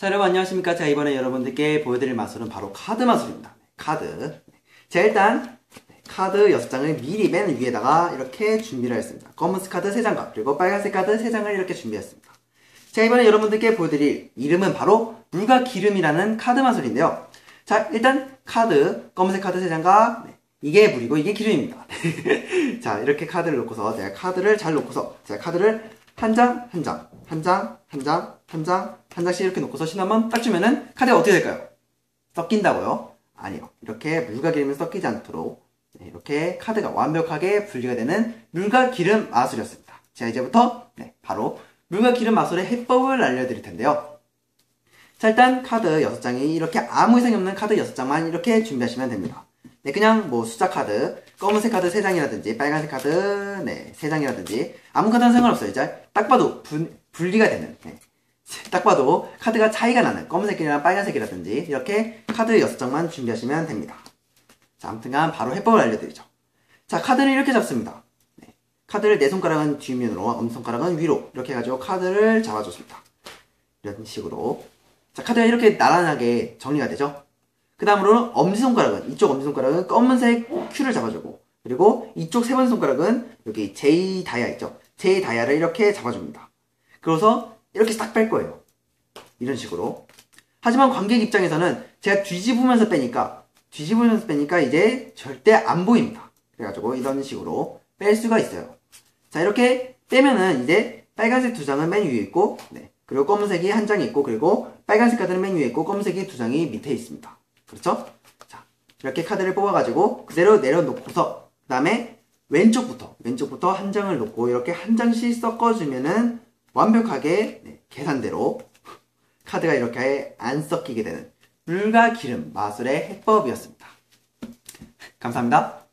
자, 여러분 안녕하십니까? 자, 이번에 여러분들께 보여드릴 마술은 바로 카드 마술입니다. 카드. 자, 일단 카드 6장을 미리 맨 위에다가 이렇게 준비를 했습니다. 검은색 카드 3장과 그리고 빨간색 카드 3장을 이렇게 준비했습니다. 자, 이번에 여러분들께 보여드릴 이름은 바로 물과 기름이라는 카드 마술인데요. 자, 일단 카드, 검은색 카드 3장과 네, 이게 물이고 이게 기름입니다. 자, 이렇게 카드를 놓고서 제가 카드를 잘 놓고서 제가 카드를 한 장, 한 장, 한 장, 한 장, 한 장, 한 장씩 이렇게 놓고서 신 한번 딱 주면은 카드가 어떻게 될까요? 섞인다고요? 아니요. 이렇게 물과 기름이 섞이지 않도록 네, 이렇게 카드가 완벽하게 분리가 되는 물과 기름 마술이었습니다. 자, 이제부터 네, 바로 물과 기름 마술의 해법을 알려드릴 텐데요. 자, 일단 카드 6장이 이렇게 아무 이상이 없는 카드 6장만 이렇게 준비하시면 됩니다. 네, 그냥 뭐 숫자 카드, 검은색 카드 3장이라든지 빨간색 카드 네, 3장이라든지 아무 카드는 상관없어요. 이제 딱 봐도 분, 분리가 되는 네. 딱 봐도 카드가 차이가 나는 검은색이랑 빨간색이라든지 이렇게 카드 6장만 준비하시면 됩니다. 자, 아무튼간 바로 해법을 알려드리죠. 자, 카드를 이렇게 잡습니다. 네. 카드를 내 손가락은 뒷면으로, 엄지손가락은 위로 이렇게 해가지고 카드를 잡아줬습니다. 이런 식으로 자, 카드가 이렇게 나란하게 정리가 되죠. 그 다음으로는 엄지손가락은, 이쪽 엄지손가락은 검은색 Q를 잡아주고, 그리고 이쪽 세 번째 손가락은 여기 J 다이아 있죠. J 다이아를 이렇게 잡아줍니다. 그래서 이렇게 싹 뺄 거예요. 이런 식으로. 하지만 관객 입장에서는 제가 뒤집으면서 빼니까, 뒤집으면서 빼니까 이제 절대 안 보입니다. 그래가지고 이런 식으로 뺄 수가 있어요. 자, 이렇게 빼면은 이제 빨간색 두 장은 맨 위에 있고, 네. 그리고 검은색이 한 장이 있고, 그리고 빨간색 카드는 맨 위에 있고, 검은색이 두 장이 밑에 있습니다. 그렇죠? 자, 이렇게 카드를 뽑아가지고 그대로 내려놓고서 그 다음에 왼쪽부터 왼쪽부터 한 장을 놓고 이렇게 한 장씩 섞어주면은 완벽하게 네, 계산대로 카드가 이렇게 안 섞이게 되는 물과 기름 마술의 해법이었습니다. 감사합니다.